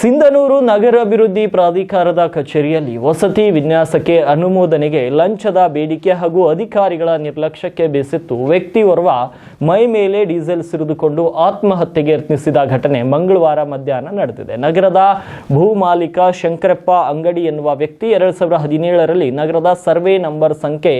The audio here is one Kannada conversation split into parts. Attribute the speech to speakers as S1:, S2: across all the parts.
S1: ಸಿಂಧನೂರು ನಗರಾಭಿವೃದ್ಧಿ ಪ್ರಾಧಿಕಾರದ ಕಚೇರಿಯಲ್ಲಿ ವಸತಿ ವಿನ್ಯಾಸಕ್ಕೆ ಅನುಮೋದನೆಗೆ ಲಂಚದ ಬೇಡಿಕೆ ಹಾಗೂ ಅಧಿಕಾರಿಗಳ ನಿರ್ಲಕ್ಷ್ಯಕ್ಕೆ ಬೇಸತ್ತು. ವ್ಯಕ್ತಿಯೋರ್ವ ಮೈ ಮೇಲೆ ಡೀಸೆಲ್ ಸುರಿದುಕೊಂಡು ಆತ್ಮಹತ್ಯೆಗೆ ಯತ್ನಿಸಿದ ಘಟನೆ ಮಂಗಳವಾರ ಮಧ್ಯಾಹ್ನ ನಡೆದಿದೆ. ನಗರದ ಭೂ ಮಾಲೀಕ ಶಂಕರಪ್ಪ ಅಂಗಡಿ ಎನ್ನುವ ವ್ಯಕ್ತಿ ಎರಡು ಸಾವಿರದ ಹದಿನೇಳರಲ್ಲಿ ನಗರದ ಸರ್ವೆ ನಂಬರ್ ಸಂಖ್ಯೆ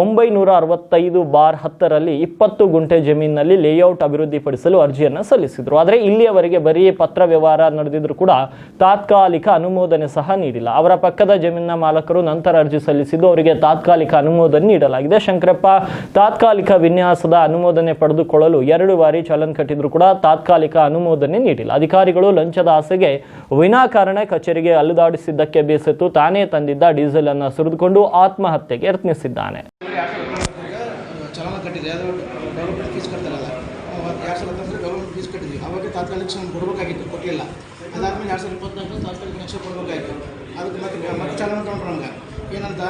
S1: ಒಂಬೈನೂರ ಅರವತ್ತೈದು ಬಾರ್ ಹತ್ತರಲ್ಲಿ ಇಪ್ಪತ್ತು ಗುಂಟೆ ಜಮೀನಿನಲ್ಲಿ ಲೇಔಟ್ ಅಭಿವೃದ್ಧಿಪಡಿಸಲು ಅರ್ಜಿಯನ್ನು ಸಲ್ಲಿಸಿದರು. ಆದರೆ ಇಲ್ಲಿಯವರೆಗೆ ಬರೀ ಪತ್ರ ವ್ಯವಹಾರ ನಡೆದಿದ್ರು ಕೂಡ ತಾತ್ಕಾಲಿಕ ಅನುಮೋದನೆ ಸಹ ನೀಡಿಲ್ಲ. ಅವರ ಪಕ್ಕದ ಜಮೀನಿನ ಮಾಲಕರು ನಂತರ ಅರ್ಜಿ ಸಲ್ಲಿಸಿದ್ದು ಅವರಿಗೆ ತಾತ್ಕಾಲಿಕ ಅನುಮೋದನೆ ನೀಡಲಾಗಿದೆ. ಶಂಕರಪ್ಪ, ತಾತ್ಕಾಲಿಕ ವಿನ್ಯಾಸದ ಅನುಮೋದನೆ ಪಡೆದುಕೊಳ್ಳಲು ಎರಡು ಬಾರಿ ಚಲನ್ ಕಟ್ಟಿದ್ರು ಕೂಡ ತಾತ್ಕಾಲಿಕ ಅನುಮೋದನೆ ನೀಡಿಲ್ಲ. ಅಧಿಕಾರಿಗಳು ಲಂಚದ ಆಸೆಗೆ ವಿನಾಕಾರಣ ಕಚೇರಿಗೆ ಅಲ್ಲದಾಡಿಸಿದ್ದಕ್ಕೆ ಬೇಸತ್ತು ತಾನೇ ತಂದಿದ್ದ ಡೀಸೆಲ್ ಅನ್ನು ಸುರಿದುಕೊಂಡು ಆತ್ಮಹತ್ಯೆಗೆ ಯತ್ನಿಸಿದ್ದಾನೆ.
S2: ಚಲನ ಯಾವುದೋ ಗೌರ್ಮೆಂಟ್ ಫೀಸ್ ಕಟ್ತಾರಲ್ಲ ಎರಡು ಸಾವಿರ ಹತ್ತೊಂಬತ್ತು ಗೌರ್ಮೆಂಟ್ ಫೀಸ್ ಕಟ್ಟಿದ್ವಿ ಅವಾಗ ತಾತ್ಕಾಲಿಕ ಶಿಕ್ಷಣ ಕೊಡಬೇಕಾಗಿತ್ತು, ಕೊಟ್ಟಿಲ್ಲ. ಅದಾದಮೇಲೆ ಎರಡು ಸಾವಿರದ ಇಪ್ಪತ್ನಾಲ್ಕು ತಾತ್ಕಾಲಿಕ ಶಿಕ್ಷಣ ಕೊಡಬೇಕಾಯಿತು ಅದಕ್ಕೆ ಮತ್ತೆ ಮತ್ತೆ ಚಲನ ತೊಗೊಂಡ್ರು ನಮ್ಗೆ ಏನಂತ,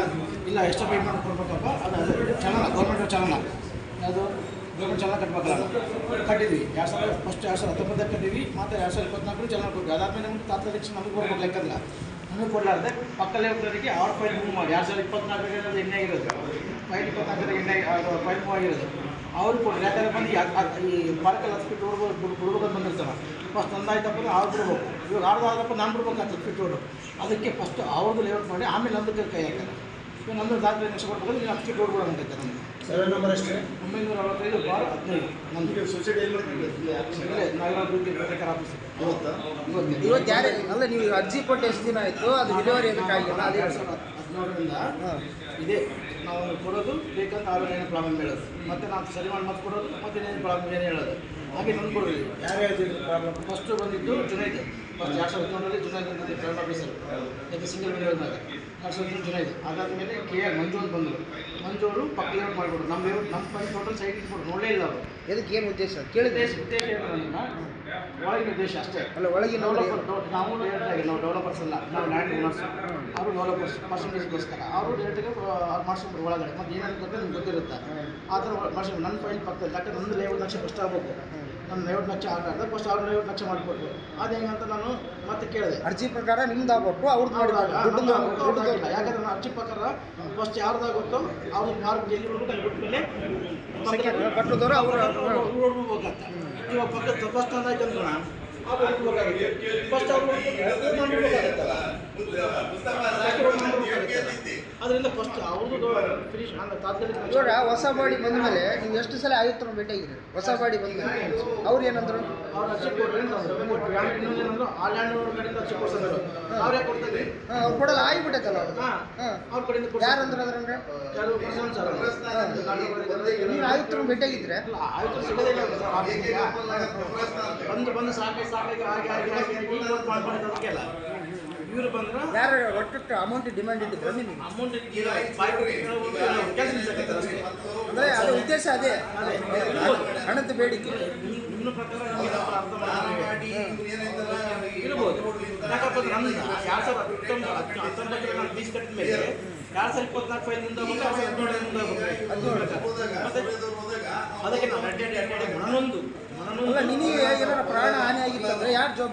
S2: ಇಲ್ಲ ಎಷ್ಟು ಪೇ ಮಾಡಿ ಕೊಡ್ಬೇಕಪ್ಪ, ಅದು ಅದು ಚಲನ ಗೌರ್ಮೆಂಟ್ ಯಾವುದು? ಅದು ಗೌರ್ಮೆಂಟ್ ಚೆನ್ನಾಗಿ ಕಟ್ಬೇಕಲ್ಲ ನಾವು ಕಟ್ಟಿದ್ವಿ. ಎರಡು ಸಾವಿರ ಫಸ್ಟ್ ಎರಡು ಸಾವಿರದ ಹತ್ತೊಂಬತ್ತಕ್ಕೆ ಕಟ್ಟಿದ್ವಿ, ಮತ್ತು ಎರಡು ಸಾವಿರದ ಇಪ್ಪತ್ನಾಲ್ಕು ಚೆನ್ನಾಗಿ ಕೊಡ್ತೀವಿ ಅದಾದಮೇಲೆ ನಮ್ಗೆ ತಾತ್ಕಾಲಿಕ ಶಿಕ್ಷಣ ನಮಗೆ ಕೊಡ್ಬೇಕು ಲೆಕ್ಕಲ್ಲ ನಮಗೆ ಕೊಡಲಾರ್ದೆ ಪಕ್ಕಲ್ಲೇ ಹೋಗೋರಿಗೆ ಅವ್ರ ಫೈಲ್ ಮೂವ್ ಮಾಡಿ. ಎರಡು ಸಾವಿರದ ಇಪ್ಪತ್ತ್ನಾಲ್ಕು ಅದು ಎಣ್ಣೆ ಆಗಿರೋದು ಫೈಲ್ ಇಪ್ಪತ್ನಾಲ್ಕರಿಗೆ ಎಣ್ಣೆ ಅದು ಫೈಲ್ ಮೂವ್ ಆಗಿರೋದು. ಅವ್ರು ಕೊಡ್ರಿ ಯಾಕಂದ್ರೆ ಬಂದು ಈ ಪಾರ್ಕಲ್ಲಿ ಹತ್ತು ಫೀಟ್ ರೋಡ್ ಬಿಡ್ಬೇಕಂತ ಬಂದಿರ್ತಾನೆ ಫಸ್ಟ್ ನಂದಾಯ್ತಪ್ಪ ಅಂದ್ರೆ ಅವ್ರು ಬಿಡ್ಬೇಕು. ಇವಾಗ ಅವ್ರದ್ದು ಆದಪ್ಪ ನಾನು ಬಿಡ್ಬೇಕಾಗ್ತದೆ ಫೀಟ್ ರೋಡು ಅದಕ್ಕೆ ಫಸ್ಟ್ ಅವ್ರದ್ದು ಲೇಔಟ್ ಮಾಡಿ ಆಮೇಲೆ ನಮ್ದು ಕೈ ಹಾಕ್ತಾರೆ. ಇವಾಗ ನಂದು ದಾಖಲೆ ಲಕ್ಷ ಕೊಡ್ಬೇಕು ನೀವು ಹತ್ತು ಫೀಟ್ ರೋಡ್ ಬಿಡೋಂಗೈತೆ ನಮಗೆ.
S3: ಸರ್ವೆ ನಂಬರ್ ಅಷ್ಟೇ
S2: ಒಂಬೈನೂರ ಅರವತ್ತೈದು ಬಾರ್ ಹದಿನೈದು. ನಮಗೆ
S3: ಸೊಸೈಟಿ
S2: ನಗರಾಭಿವೃದ್ಧಿ ಬೇಕಾರೆ ಆಫೀಸ್
S3: ಇವತ್ತಾ?
S2: ಇವತ್ತು.
S4: ಯಾರೇ ಅಲ್ಲ ನೀವು ಅರ್ಜಿ ಕೊಟ್ಟು ಎಷ್ಟು ದಿನ ಆಯಿತು? ಅದು ಡೆಲಿವರಿ ಅದಕ್ಕಾಗಿಲ್ಲ ಅದೇ
S2: ಹದಿನೇಳರಿಂದ ಇದೆ. ನಾವು ಕೊಡೋದು ಬೇಕಂತ ಆಮೇಲೆ ಏನು ಪ್ರಾಬ್ಲಮ್ ಹೇಳೋದು. ಮತ್ತೆ ನಾವು ಸರಿ ಮಾಡಿ ಮತ್ತೆ ಕೊಡೋದು ಮತ್ತೆ ಏನೇನು ಪ್ರಾಬ್ಲಮ್ ಏನು ಹೇಳೋದು. ಹಾಗೆ ನಂದು ಕೊಡೋದು.
S3: ಯಾರು ಹೇಳ್ತಿದ್ರು ಪ್ರಾಬ್ಲಮ್
S2: ಫಸ್ಟು ಬಂದಿದ್ದು ಜುನೈದ್ ಫಸ್ಟ್ ಎರಡು ಸಾವಿರದ ಹದಿನೇಳರಲ್ಲಿ ಜುನೈದ್ ಬಂದಿದ್ದು ಕರೆಂಟ್ ಆಫೀಸರ್ ಯಾಕೆ ಸಿಂಗಲ್ ವಿಂಡೋದಾಗ ಎರಡು ಸಾವಿರದ ಜುನೈದ್ ಅದಾದಮೇಲೆ ಕೆ ಆರ್ ಮಂಜು ಅಂತ ಬಂದರು. ಮಂಜು ಅವರು ಪಕ್ಕ ಲೇಔಟ್ ನಮ್ಮ ಲೇಔಟ್ ನಮ್ಮ ಪಂಚ್ ಟೋಟಲ್ ಸೈಡ್ ಇಟ್ಬಿಟ್ಟು ನೋಡಲೇ ಇಲ್ಲ ಅವರು.
S4: ಇದಕ್ಕೆ ಏನು ಉದ್ದೇಶ? ಕೇಳಿದ್ದೆ
S2: ಉದ್ದೇಶ ಅಂದ್ರೆ ಒಳಗಿನ ದೇಶ ಅಷ್ಟೇ.
S4: ಅಲ್ಲ ಒಳಗಿನ
S2: ಡೆವಲಪರ್ ನಾವು ಡೈರೆಕ್ಟಾಗಿ ನಾವು ಡೆವಲಪರ್ಸ್ ಅಲ್ಲ ನಾವು ಲ್ಯಾಂಡ್ ಓನರ್ಸ್ ಅವರು ಡೆವಲಪರ್ಸ್ ಪರ್ಸೆಂಟೇಜ್ಗೋಸ್ಕರ ಅವರು ಡೈರೆಕ್ಟಾಗಿ ಮಾಡ್ಸ್ಕೊಂಡ್ರು ಒಳಗಡೆ. ಮತ್ತೆ ಏನಾದ್ರು ಗೊತ್ತಿಲ್ಲ ನಿಮ್ಗೆ ಗೊತ್ತಿರುತ್ತೆ. ಆ ಥರ ಮಾಡ್ಸ್ಕೊಂಡು ನನ್ನ ಫೈಲ್ ಪಕ್ಕದಲ್ಲಿ ಯಾಕಂದ್ರೆ ನಂದು ಲೇಔಟ್ ಲಕ್ಷ ಫಸ್ಟ್ ಆಗಬೇಕು. ನನ್ನ ಲೇಔಟ್ ಲಕ್ಷ ಆಗಲ್ಲ ಫಸ್ಟ್ ಅವ್ರ ಲೇಔಟ್ ಲಕ್ಷ ಮಾಡಿಕೊಟ್ರು ಅದು ಹೆಂಗಂತ ನಾನು ಮತ್ತೆ ಕೇಳಿದೆ.
S4: ಅರ್ಜಿ ಪ್ರಕಾರ ನಿಮ್ದು ಆಗ್ಬೇಕು ಅವ್ರದ್ದು
S2: ಮಾಡಿದಾಗ ಯಾಕಂದ್ರೆ ನಾನು ಅರ್ಜಿ ಪ್ರಕಾರ ಫಸ್ಟ್ ಯಾರ್ದಾಗುತ್ತೋ ಅವ್ರು ಯಾರು ಎಲ್ಲಿ ಬಿಟ್ಮೇಲೆ
S4: ಕಟ್ಟೋದವ್ರು ಅವರು.
S2: ನೋಡ್ಬೇಕಾಗತ್ತೆ ಇವಾಗ ಪಕ್ಕದ ಫಸ್ಟ್ ಅಂದಾಯ್ತು ಹುಡ್ಕ್ಬೇಕಾಗುತ್ತೆ ಫಸ್ಟ್ ಅವ್ರು ಮಾಡ್ಬೇಕಾಗತ್ತಲ್ಲ ಅದರಿಂದ ಫಸ್ಟ್ ಅವ್ರದ್ದು ಫಿನಿಶ್ ಅಂದ್ರೆ ತಾತ್ಕಾಲಿಕ
S4: ಇವಾಗ ಹೊಸ ಬಾಡಿ ಬಂದ ಮೇಲೆ ನೀವು ಎಷ್ಟು ಸಲ ಆಯುಕ್ತರನ್ನ ಭೇಟಿಯಾಗಿದ್ದೀರಿ ಹೊಸ ಬಾಡಿ ಬಂದ ಮೇಲೆ ಅವ್ರು ಏನಂದ್ರು?
S2: ಅವ್ರು ಅರ್ಜಿ ಕೊಟ್ಟರೆ ಏನಂದ್ರು? ಆ ಲ್ಯಾಂಡ್ ಓನರ್ ಕಡೆಯಿಂದ ಅರ್ಜಿ ಕೊಡ್ಸಂದ್ರು ಅವ್ರೇ ಕೊಡ್ತಾರೆ
S4: ಅವ್ರು ಕೊಡಲ್ಲ ಆಗಿಬಿಟ್ಟೈತಲ್ಲ ಅವ್ರು.
S2: ಅವ್ರ ಕಡೆಯಿಂದ
S4: ಯಾರಂದ್ರೆ ಅದ್ರಂದ್ರೆ
S2: ಅವರು.
S4: ನೀವು ಆಯುಕ್ತರನ್ನ ಭೇಟಿಯಾಗಿದ್ರೆ
S2: ಆಯ್ತು ಸಿಗೋದೇ ಇಲ್ಲ. ಬಂದು ಬಂದು ಸಾಕು ಸಾಕಾಗಿ ಹಾಗೆ ಹಾಗೆ ಹಾಗೆ ಹಾಗೆ ಇವರು ಬಂದ್ರೆ
S4: ಯಾರು ಒಟ್ಟು ಅಮೌಂಟ್ ಡಿಮ್ಯಾಂಡ್ ಇಟ್ಟಿದ್ರು ನಿಮಗೆ
S2: ಅಮೌಂಟ್ ಅಂದ್ರೆ
S4: ಅಂದರೆ ಅದು ಉದ್ದೇಶ ಅದೇ. ಹಣದ ಬೇಡಿಕೆ.
S2: ನಿಮ್ಮ ಪ್ರಕಾರ. ಇರ್ಬೋದು. ಯಾಕಪ್ಪ ಅಂದ್ರೆ ಎರಡು ಸಾವಿರದ ಹತ್ತೊಂಬತ್ತು ಹತ್ತೊಂಬತ್ತರಲ್ಲಿ ನಾನು ಫೀಸ್ ಕಟ್ಟಿದ ಮೇಲೆ ಎರಡು ಸಾವಿರದ ಇಪ್ಪತ್ನಾಲ್ಕು ಫೈಲಿಂದ ಅದಕ್ಕೆ ನಾವು ಮನನೊಂದು
S4: ನಿನಗೆ ಏನಾರ ಪ್ರಾಣ ಹಾನಿ ಆಗಿತ್ತಂದ್ರೆ ಯಾರು ಜವಾಬ್ದಾರಿ?